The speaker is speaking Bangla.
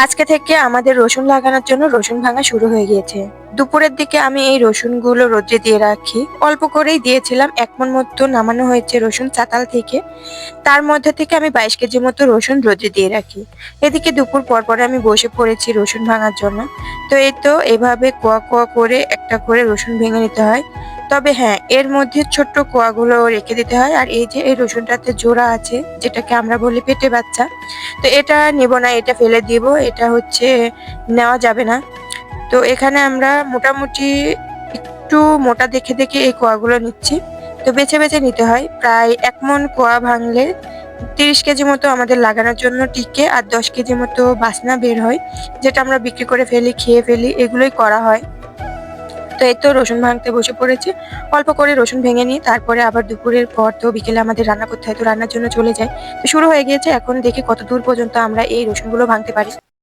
আজকে থেকে আমাদের রসুন লাগানোর জন্য রসুন ভাঙা শুরু হয়ে গিয়েছে। দুপুরের দিকে আমি এই রসুনগুলো রোদ্রে দিয়ে রাখি। অল্প করেই দিয়েছিলাম, এক মন মতো নামানো হয়েছে রসুন চাতাল থেকে। তার মধ্যে থেকে আমি বাইশ কেজি মতো রসুন রোদ্রে দিয়ে রাখি। এদিকে দুপুর পর পরে আমি বসে পড়েছি রসুন ভাঙার জন্য। তো এই তো এভাবে কোয়া কোয়া করে একটা করে রসুন ভেঙে নিতে হয়। তবে হ্যাঁ এর মধ্যে ছোট্ট কোয়াগুলো রেখে দিতে হয়। আর এই যে এই রসুনটাতে জোড়া আছে, যেটাকে আমরা বলি পেটে বাচ্চা, তো এটা নেব না, এটা ফেলে দিব, এটা হচ্ছে নেওয়া যাবে না। তো এখানে আমরা মোটামুটি একটু মোটা দেখে দেখে এই কোয়াগুলো নিচ্ছি। তো বেছে বেছে নিতে হয়। প্রায় এক মন কোয়া ভাঙলে তিরিশ কেজি মতো আমাদের লাগানোর জন্য টিকে আর দশ কেজি মতো বাসনা বের হয়, যেটা আমরা বিক্রি করে ফেলি, খেয়ে ফেলি, এগুলোই করা হয়। তো এই তো রসুন ভাঙতে বসে পড়েছে। অল্প করে রসুন ভেঙে নিই, তারপরে আবার দুপুরের পর তো বিকেলে আমাদের রান্না করতে হয়, তো রান্নার জন্য চলে যায়। তো শুরু হয়ে গিয়েছে, এখন দেখি কত দূর পর্যন্ত আমরা এই রসুনগুলো ভাঙতে পারি।